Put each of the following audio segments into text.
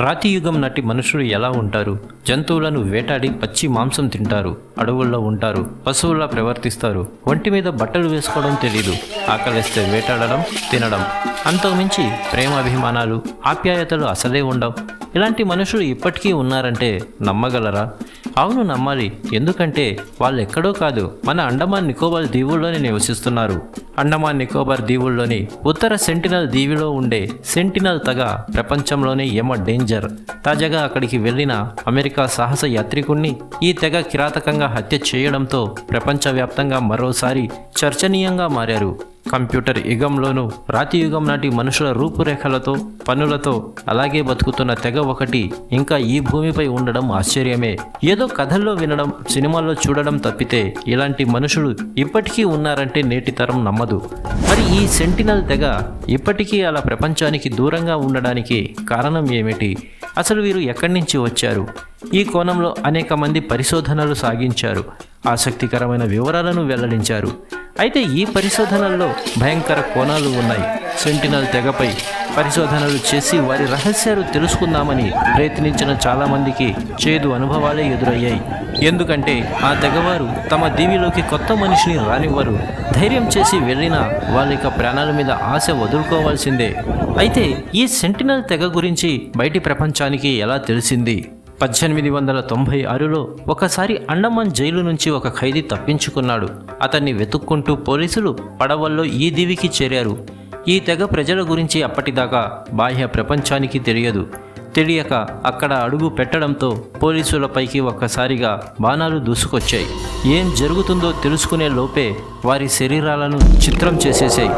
రాతియుగం నాటి మనుషులు ఎలా ఉంటారు? జంతువులను వేటాడి పచ్చి మాంసం తింటారు అడవుల్లో ఉంటారు పశువుల్లా ప్రవర్తిస్తారు ఒంటి మీద బట్టలు వేసుకోవడం తెలీదు ఆకలిస్తే వేటాడడం తినడం. అంతకుమించి ప్రేమాభిమానాలు ఆప్యాయతలు అసలే ఉండవు. ఇలాంటి మనుషులు ఇప్పటికీ ఉన్నారంటే నమ్మగలరా? అవును నమ్మాలి. ఎందుకంటే వాళ్ళు ఎక్కడో కాదు మన అండమాన్ నికోబార్ దీవుల్లోనే నివసిస్తున్నారు. అండమాన్ నికోబార్ దీవుల్లోని ఉత్తర సెంటినల్ దీవిలో ఉండే సెంటినల్ తగ ప్రపంచంలోనే ఎమ డేంజర్. తాజాగా అక్కడికి వెళ్ళిన అమెరికా సాహస యాత్రికుణ్ణి ఈ తెగ కిరాతకంగా హత్య చేయడంతో ప్రపంచవ్యాప్తంగా మరోసారి చర్చనీయంగా మారారు. కంప్యూటర్ యుగంలోనూ రాతి యుగం నాటి మనుషుల రూపురేఖలతో పనులతో అలాగే బతుకుతున్న తెగ ఒకటి ఇంకా ఈ భూమిపై ఉండడం ఆశ్చర్యమే. ఏదో కథల్లో వినడం సినిమాల్లో చూడడం తప్పితే ఇలాంటి మనుషులు ఇప్పటికీ ఉన్నారంటే నేటి తరం నమ్మదు. మరి ఈ సెంటినల్ తెగ ఇప్పటికీ అలా ప్రపంచానికి దూరంగా ఉండడానికి కారణం ఏమిటి? అసలు వీరు ఎక్కడి నుంచి వచ్చారు? ఈ కోణంలో అనేక మంది పరిశోధనలు సాగించారు. ఆసక్తికరమైన వివరాలను వెల్లడించారు. అయితే ఈ పరిశోధనల్లో భయంకర కోణాలు ఉన్నాయి. సెంటినల్ తెగపై పరిశోధనలు చేసి వారి రహస్యాలు తెలుసుకుందామని ప్రయత్నించిన చాలామందికి చేదు అనుభవాలే ఎదురయ్యాయి. ఎందుకంటే ఆ తెగవారు తమ దీవిలోకి కొత్త మనిషిని రానివ్వరు. ధైర్యం చేసి వెళ్ళినా వాళ్ళ యొక్క ప్రాణాల మీద ఆశ వదులుకోవాల్సిందే. అయితే ఈ సెంటినల్ తెగ గురించి బయటి ప్రపంచానికి ఎలా తెలిసింది? పద్దెనిమిది వందల తొంభై ఆరులో ఒకసారి అండమాన్ జైలు నుంచి ఒక ఖైదీ తప్పించుకున్నాడు. అతన్ని వెతుక్కుంటూ పోలీసులు పడవల్లో ఈ దీవికి చేరారు. ఈ తెగ ప్రజల గురించి అప్పటిదాకా బాహ్య ప్రపంచానికి తెలియదు. తెలియక అక్కడ అడుగు పెట్టడంతో పోలీసులపైకి ఒక్కసారిగా బాణాలు దూసుకొచ్చాయి. ఏం జరుగుతుందో తెలుసుకునే లోపే వారి శరీరాలను చిత్రం చేసేసాయి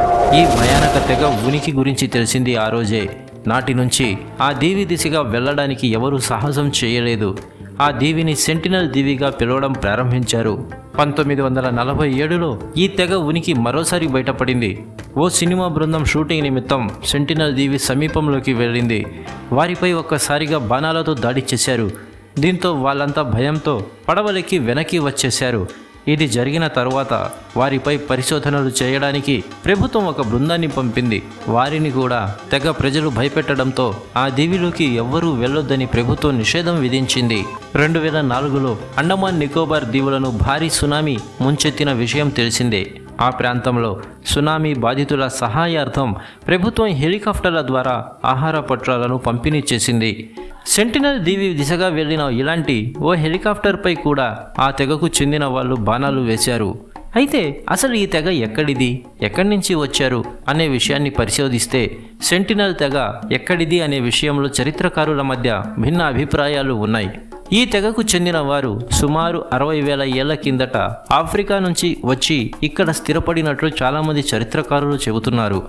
ఈ భయానక తెగ ఉనికి గురించి తెలిసింది ఆ రోజే. నాటి నుంచి ఆ దీవి దిశగా వెళ్ళడానికి ఎవరూ సాహసం చేయలేదు. ఆ దీవిని సెంటినల్ దీవిగా పిలవడం ప్రారంభించారు. పంతొమ్మిది వందల నలభై ఏడులో ఈ తెగ ఉనికి మరోసారి బయటపడింది. ఓ సినిమా బృందం షూటింగ్ నిమిత్తం సెంటినల్ దీవి సమీపంలోకి వెళ్ళింది. వారిపై ఒక్కసారిగా బాణాలతో దాడి చేశారు. దీంతో వాళ్ళంతా భయంతో పడవలెక్కి వెనక్కి వచ్చేశారు. ఇది జరిగిన తరువాత వారిపై పరిశోధనలు చేయడానికి ప్రభుత్వం ఒక బృందాన్ని పంపింది. వారిని కూడా తెగ ప్రజలు భయపెట్టడంతో ఆ దీవిలోకి ఎవ్వరూ వెళ్ళొద్దని ప్రభుత్వం నిషేధం విధించింది. రెండు వేల నాలుగులో అండమాన్ నికోబార్ దీవులను భారీ సునామీ ముంచెత్తిన విషయం తెలిసిందే. ఆ ప్రాంతంలో సునామీ బాధితుల సహాయార్థం ప్రభుత్వం హెలికాప్టర్ల ద్వారా ఆహార పట్రాలను పంపిణీ చేసింది. సెంటినల్ దీవి దిశగా వెళ్ళిన ఇలాంటి ఓ హెలికాప్టర్పై కూడా ఆ తెగకు చెందిన వాళ్ళు బాణాలు వేశారు. అయితే అసలు ఈ తెగ ఎక్కడిది? ఎక్కడి నుంచి వచ్చారు? అనే విషయాన్ని పరిశోధిస్తే సెంటినల్ తెగ ఎక్కడిది అనే విషయంలో చరిత్రకారుల మధ్య భిన్న అభిప్రాయాలు ఉన్నాయి. ఈ తెగకు చెందిన వారు సుమారు అరవై వేల ఏళ్ళ కిందట ఆఫ్రికా నుంచి వచ్చి ఇక్కడ స్థిరపడినట్లు చాలామంది చరిత్రకారులు చెబుతున్నారు.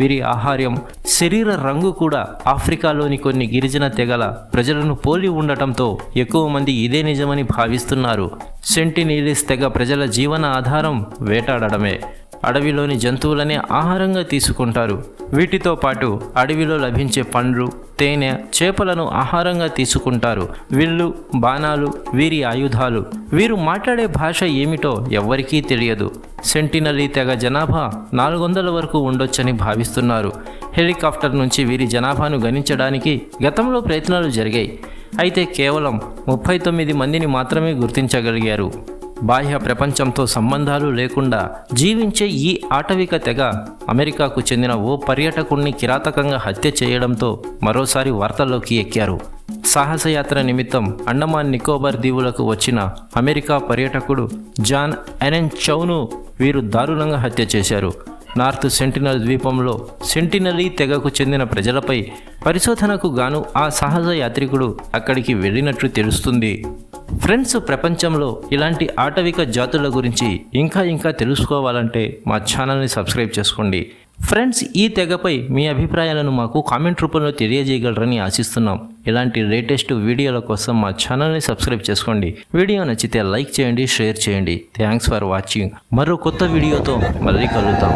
వీరి ఆహార్యం శరీర రంగు కూడా ఆఫ్రికాలోని కొన్ని గిరిజన తెగల ప్రజలను పోలి ఉండటంతో ఎక్కువ మంది ఇదే నిజమని భావిస్తున్నారు. సెంటినీలిస్ తెగ ప్రజల జీవన ఆధారం వేటాడడమే. అడవిలోని జంతువులనే ఆహారంగా తీసుకుంటారు. వీటితో పాటు అడవిలో లభించే పండ్లు తేనె చేపలను ఆహారంగా తీసుకుంటారు. విల్లు బాణాలు వీరి ఆయుధాలు. వీరు మాట్లాడే భాష ఏమిటో ఎవ్వరికీ తెలియదు. సెంటినలీ తెగ జనాభా నాలుగు వందల వరకు ఉండొచ్చని భావిస్తున్నారు. హెలికాప్టర్ నుంచి వీరి జనాభాను గణించడానికి గతంలో ప్రయత్నాలు జరిగాయి. అయితే కేవలం ముప్పై తొమ్మిది మందిని మాత్రమే గుర్తించగలిగారు. బాహ్య ప్రపంచంతో సంబంధాలు లేకుండా జీవించే ఈ ఆటవిక తెగ అమెరికాకు చెందిన ఓ పర్యాటకుణ్ణి కిరాతకంగా హత్య చేయడంతో మరోసారి వార్తల్లోకి ఎక్కారు. సాహసయాత్ర నిమిత్తం అండమాన్ నికోబార్ దీవులకు వచ్చిన అమెరికా పర్యాటకుడు జాన్ ఎనెన్ చౌను వీరు దారుణంగా హత్య చేశారు. నార్త్ సెంటినల్ ద్వీపంలో సెంటినలీ తెగకు చెందిన ప్రజలపై పరిశోధనకు గాను ఆ సాహస యాత్రికుడు అక్కడికి వెళ్ళినట్లు తెలుస్తుంది. ఫ్రెండ్స్ ప్రపంచంలో ఇలాంటి ఆటవిక జాతుల గురించి ఇంకా ఇంకా తెలుసుకోవాలంటే మా ఛానల్ని సబ్స్క్రైబ్ చేసుకోండి. ఫ్రెండ్స్ ఈ తెగపై మీ అభిప్రాయాలను మాకు కామెంట్ రూపంలో తెలియజేయగలరని ఆశిస్తున్నాం. ఇలాంటి లేటెస్ట్ వీడియోల కోసం మా ఛానల్ని సబ్స్క్రైబ్ చేసుకోండి. వీడియో నచ్చితే లైక్ చేయండి షేర్ చేయండి. Thanks for watching. మరో కొత్త వీడియోతో మళ్ళీ కలుద్దాం.